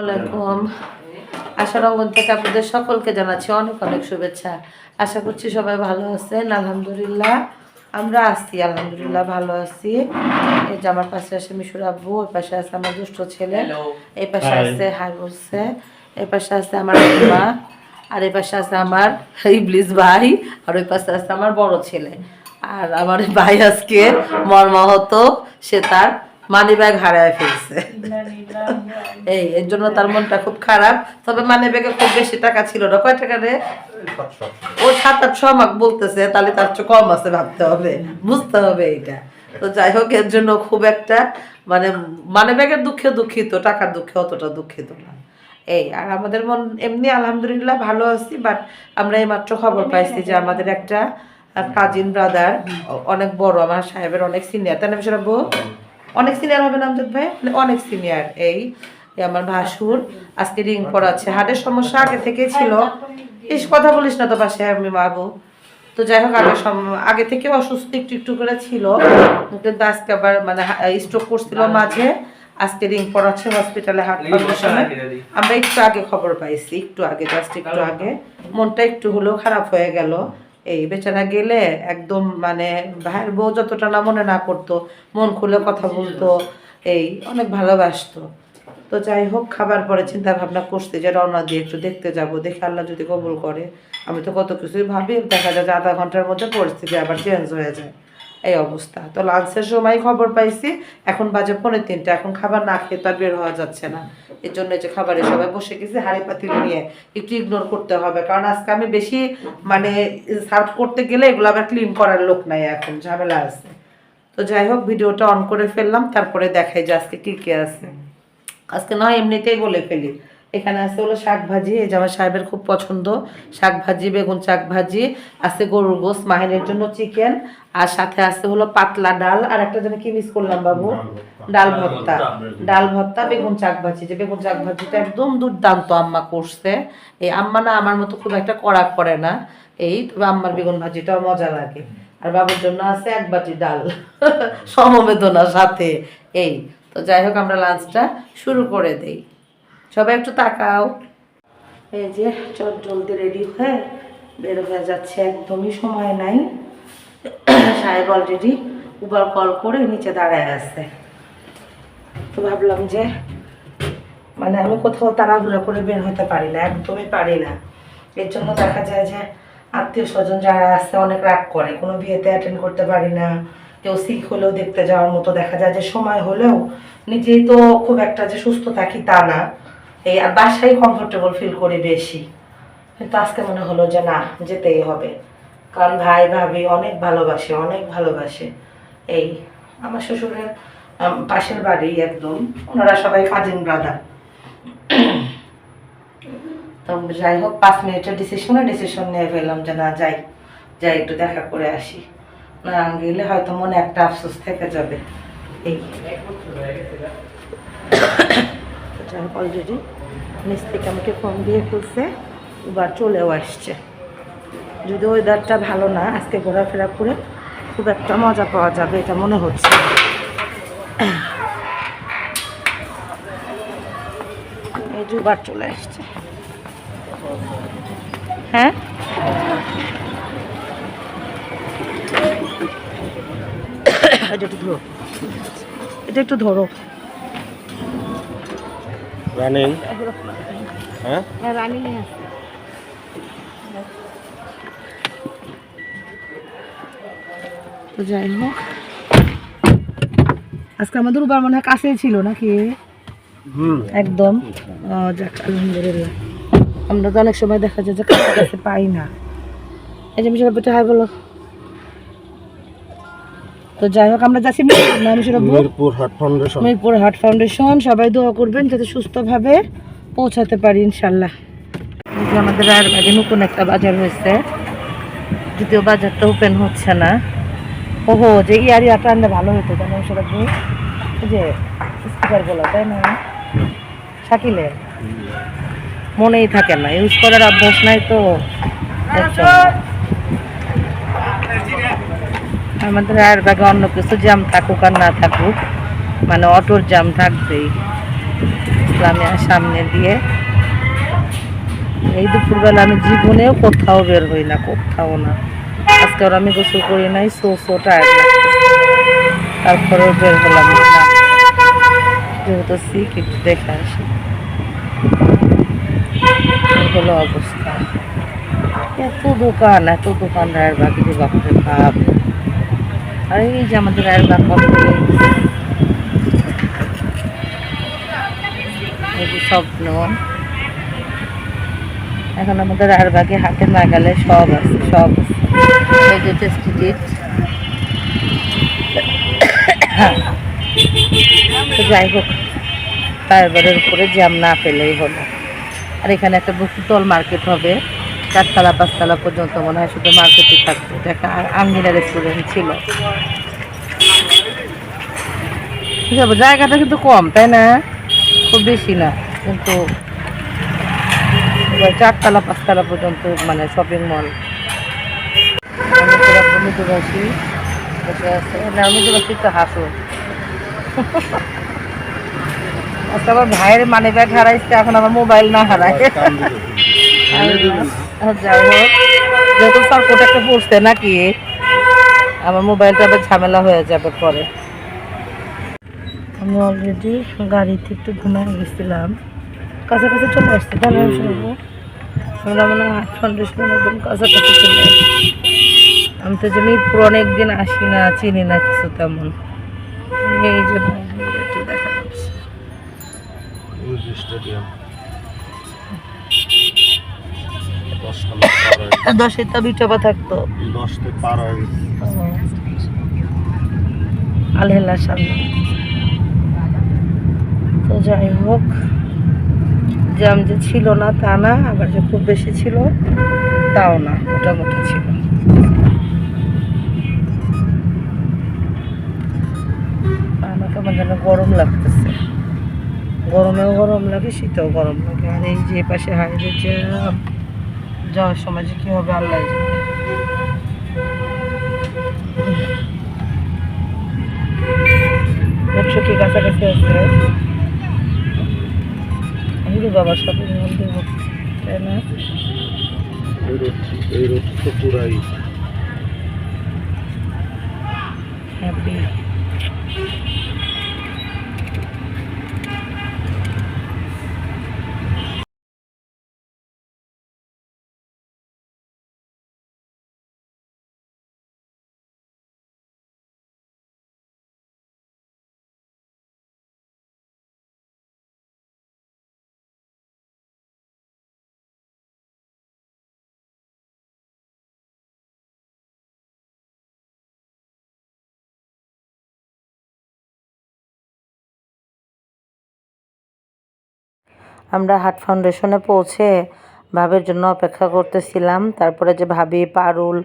আলাইকুম। আশারঙ্গন থেকে আপনাদের সকলকে জানাচ্ছি অনেক অনেক শুভেচ্ছা। আশা করছি সবাই ভালো আছেন আলহামদুলিল্লাহ। আমরা আছি আলহামদুলিল্লাহ ভালো আছি। এই যে আমার পাশে আছে মিশুর আব্বু ওই পাশে আছে আমার দুষ্ট ছেলে এই পাশে আছে হাই বলছে এই পাশে আছে আমার মা আর এই পাশে আছে আমার ইবলিস ভাই আর ওই পাশে আছে আমার বড় ছেলে। আর আমার ভাই আজকে মর্মাহত সে তার মানি ব্যাগ হারায় ফেলছে। এই, এর জন্য তার মনটা খুব খারাপ। তবে মানে ব্যাগে খুব বেশি টাকা ছিল না। কয় টাকা রে? ও সাত আটশো আমাকে বলতেছে, তাহলে তার চেয়ে কম আছে ভাবতে হবে। বুঝতে হবে এইটা তো যাই হোক, এর জন্য খুব একটা মানে মানে ব্যাগের দুঃখে দুঃখিত, টাকার দুঃখে অতটা দুঃখিত না। এই, আর আমাদের মন এমনি আলহামদুলিল্লাহ ভালো আছি বাট আমরা এইমাত্র খবর পাইছি যে আমাদের একটা কাজিন ব্রাদার অনেক বড়, আমার সাহেবের অনেক সিনিয়র তাই না বিশাল অনেক সিনিয়র হবে না আমজাদ ভাই? মানে অনেক সিনিয়র এই আমার ভাসুর। আজকে রিং পড়াচ্ছে হার্টের সমস্যা আগে থেকে ছিল। ইস কথা বলিস না তো পাশে আমি বাবু তো যাই হোক আগে আগে থেকে অসুস্থ একটু একটু করে ছিল। কিন্তু আজকে আবার মানে স্ট্রোক করছিল মাঝে। আজকে রিং পড়াচ্ছে হসপিটালে হার্ট ফাউন্ডেশনে আমরা একটু আগে খবর পাইছি একটু আগে জাস্ট একটু আগে। মনটা একটু হলেও খারাপ হয়ে গেল। এই বেচারা গেলে একদম মানে ভাইয়ের বউ যতটা না মনে না করতো মন খুলে কথা বলতো এই অনেক ভালোবাসতো। তো যাই হোক খাবার পরে চিন্তা ভাবনা করতে যে রওনা দিয়ে একটু দেখতে যাব দেখে আল্লাহ যদি কবুল করে। আমি তো কত কিছুই ভাবি দেখা যায় যে আধা ঘণ্টার মধ্যে পরিস্থিতি আবার চেঞ্জ হয়ে যায়। এই অবস্থা। তো লাঞ্চের সময় খবর পাইছি, এখন বাজে পনেরো তিনটা, এখন খাবার না খেয়ে তো আর বের হওয়া যাচ্ছে না। এর জন্য যে খাবারের সবাই বসে গেছি, হাড়ি পাতিল নিয়ে একটু ইগনোর করতে হবে। কারণ আজকে আমি বেশি মানে সার্ভ করতে গেলে এগুলো আবার ক্লিন করার লোক নাই এখন, ঝামেলা আছে। তো যাই হোক, ভিডিওটা অন করে ফেললাম, তারপরে দেখাই যে আজকে কী কী আছে। আজকে নয় এমনিতেই বলে ফেলি। এখানে আছে হলো শাক ভাজি এই যে আমার সাহেবের খুব পছন্দ। শাক ভাজি বেগুন শাক ভাজি আছে গরুর গোস মাহিনের জন্য চিকেন আর সাথে আছে হলো পাতলা ডাল আর একটা যেন কি মিস করলাম বাবু? ডাল ভর্তা। ডাল ভর্তা। বেগুন শাক ভাজি। যে বেগুন শাক ভাজিটা একদম দুর্দান্ত আম্মা করছে। এই আম্মা না আমার মতো খুব একটা কড়া করে না। এই তবে আম্মার বেগুন ভাজিটাও মজা লাগে। আর বাবুর জন্য আছে এক বাটি ডাল। সমবেদনা সাথে। এই তো যাই হোক আমরা লাঞ্চটা শুরু করে দেই। সবাই একটু তাকাও। এই যে চট জলদি রেডি হয়ে বের হয়ে যাচ্ছে, একদমই সময় নাই। সাহেব অলরেডি উবার কল করে নিচে দাঁড়ায় আছে। তো ভাবলাম যে মানে আমি কোথাও তাড়াহুড়া করে বের হতে পারি না, একদমই পারি না। এর জন্য দেখা যায় যে, আত্মীয় স্বজন যারা আছে অনেক রাগ করে, কোনো বিয়েতে অ্যাটেন্ড করতে পারি না। কেউ সিক হলেও দেখতে যাওয়ার মতো দেখা যায় যে সময় হলেও নিজেই তো খুব একটা যে সুস্থ থাকি তা না। এই বাসায় কমফোর্টেবল ফিল করি বেশি। কিন্তু আজকে মনে হলো যে না, যেতেই হবে। কারণ ভাই, ভাবি অনেক ভালোবাসে অনেক ভালোবাসে। এই আমার শ্বশুরের পাশের বাড়ি একদম। ওনারা সবাই কাজিন ব্রাদার তো যাই হোক, পাঁচ মিনিটের ডিসিশনে ডিসিশন নিয়ে ফেললাম যে না, যাই যাই, একটু দেখা করে আসি। না গেলে হয়তো মনে একটা আফসোস থেকে যাবে। এই। যাই অলরেডি নিচ থেকে আমাকে ফোন দিয়ে ফেলছে এবার চলেও আসছে। যদি ওয়েদারটা ভালো না, আজকে ঘোরাফেরা করে খুব একটা মজা পাওয়া যাবে, এটা মনে হচ্ছে। এই দুবার চলে আসছে। হ্যাঁ? এটা একটু ধরো। এটা একটু ধরো। রানিং? হ্যাঁ? হ্যাঁ রানিং তো যাই হোক। আজকে আমাদের উবার মনে হয় কাছেই ছিল নাকি? একদম। যাক আলহামদুলিল্লাহ। আমরা তো অনেক সময় দেখা যায় যে কাছে কাছে পাই না। এই যে আব্বুটা হাই বলো। তো যাই হোক আমরা যাচ্ছি আব্বু মিরপুর হাট ফাউন্ডেশন মিরপুর হার্ট ফাউন্ডেশন সবাই দোয়া করবেন যাতে সুস্থভাবে পৌঁছাতে পারি ইনশাল্লাহ। আমাদের আর আগে নতুন একটা বাজার হয়েছে। দ্বিতীয় বাজারটা ওপেন হচ্ছে না। ওহো যে ইয়ারিয়াটা আনলে ভালো হতো জানো সেটা কি এই যে তাই না? শাকিলের মনেই থাকে না ইউজ করার অভ্যাস নাই তো। জন্য। আমাদের আর ব্যাগে অন্য কিছু জ্যাম থাকুক আর না থাকুক মানে অটোর জ্যাম থাকবেই। জামিয়ার সামনে দিয়ে এই দুপুরবেলা আমি জীবনেও কোথাও বের হই না, কোথাও না। আজকে ওর আমি গোসল করি নাই সো সো টায়ার তারপরেও বের হলাম যেহেতু সিক একটু দেখে আসি। হলো অবস্থা। এত দোকান এত দোকান, রায়ের বাকি বাপরে ভাব আর এই যে আমাদের এই যে স্বপ্ন এখন আমাদের আর বাগে হাতে না গেলে সব আছে সব আছে। যাই হোক টায়ারবারের উপরে জ্যাম না পেলেই হলো। আর এখানে একটা বহুতল মার্কেট হবে। চারতলা পাঁচতলা পর্যন্ত মনে হয় শুধু মার্কেটই থাকবে দেখা আঙ্গিনা রেস্টুরেন্ট ছিল। জায়গাটা কিন্তু কম তাই না? খুব বেশি না কিন্তু চারতলা পাঁচতলা পর্যন্ত মানে শপিং মল মৃদুবাসী বসে আছে। না মৃদুবাসী তো হাসো। আজকে আমার ভাইয়ের মানি ব্যাগ হারাইছে এখন আমার মোবাইল না হারায়। যাই হোক। যেহেতু সার্কোট একটা পড়ছে নাকি আমার মোবাইলটা আবার ঝামেলা হয়ে যাবে পরে। আমি অলরেডি গাড়িতে একটু ঘুমিয়ে গেছিলাম। কাছাকাছি চলে আসছে তাহলে আমরা মনে হয় ফাউন্ডেশন একদম কাছাকাছি চলে আসছি। আমি তো যে মিরপুর অনেকদিন আসি না চিনি না কিছু তেমন। এই যে দেখা যাচ্ছে স্টেডিয়াম দশটা লোক পার হয়ে দশের তা বিটবা থাকতো। দশটা পার। হয়ে গেছে আলহেলার সামনে। তো যাই হোক জ্যাম যে ছিল না তা না আবার যে খুব বেশি ছিল তাও না মোটামুটি ছিল। আমার যেন গরম লাগতেছে। গরমেও গরম লাগে শীতেও গরম লাগে। আর এই যে পাশে হাইওয়ে জ্যাম যাওয়ার সময় যে কী হবে আল্লাহ কি কাছাকাছি আছে। আমি তো বাবা শপিং মল দেবো তাই না? এই রোড তো পুরাই হ্যাপি আমরা হাট ফাউন্ডেশনে পৌঁছে ভাবের জন্য অপেক্ষা করতেছিলাম। তারপরে যে ভাবি, পারুল,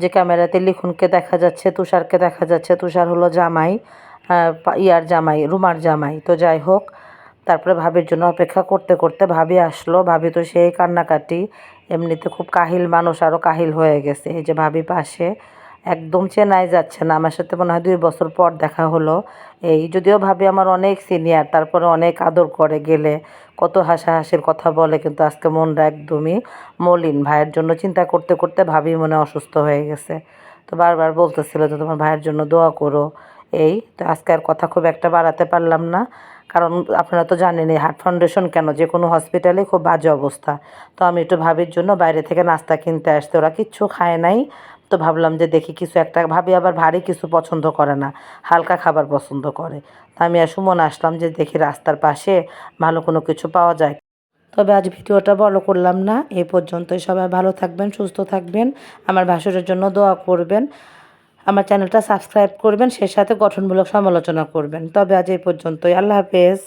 যে ক্যামেরাতে লিখুনকে দেখা যাচ্ছে, তুষারকে দেখা যাচ্ছে, তুষার হলো জামাই ইয়ার জামাই, রুমার জামাই। তো যাই হোক, তারপরে ভাবির জন্য অপেক্ষা করতে করতে ভাবি আসলো। ভাবি তো সেই কান্নাকাটি, এমনিতে খুব কাহিল মানুষ আরও কাহিল হয়ে গেছে। এই যে ভাবি পাশে, একদম চেনাই যাচ্ছে না। আমার সাথে মনে হয় দুই বছর পর দেখা হলো। এই যদিও ভাবি আমার অনেক সিনিয়র তারপরে অনেক আদর করে, গেলে কত হাসাহাসির কথা বলে, কিন্তু আজকে মনটা একদমই মলিন। ভাইয়ের জন্য চিন্তা করতে করতে ভাবি মনে অসুস্থ হয়ে গেছে। তো বারবার বলতেছিল যে, তোমার ভাইয়ের জন্য দোয়া করো। এই, তো আজকে আর কথা খুব একটা বাড়াতে পারলাম না। কারণ আপনারা তো জানেনই, হার্ট ফাউন্ডেশন কেন? যে কোনো হসপিটালে খুব বাজে অবস্থা। তো আমি একটু ভাবির জন্য বাইরে থেকে নাস্তা কিনতে আসতে, ওরা কিচ্ছু খায় নাই। তো ভাবলাম যে দেখি কিছু একটা, ভাবি আবার ভারী কিছু পছন্দ করে না, হালকা খাবার পছন্দ করে। তা আমি আর সুমন আসলাম যে দেখি রাস্তার পাশে ভালো কোনো কিছু পাওয়া যায়। তবে আজ ভিডিওটা বড় করলাম না এই পর্যন্তই। সবাই ভালো থাকবেন, সুস্থ থাকবেন, আমার ভাসুরের জন্য দোয়া করবেন, আমার চ্যানেলটা সাবস্ক্রাইব করবেন সে সাথে গঠনমূলক সমালোচনা করবেন। তবে আজ এই পর্যন্তই। আল্লাহ হাফেজ।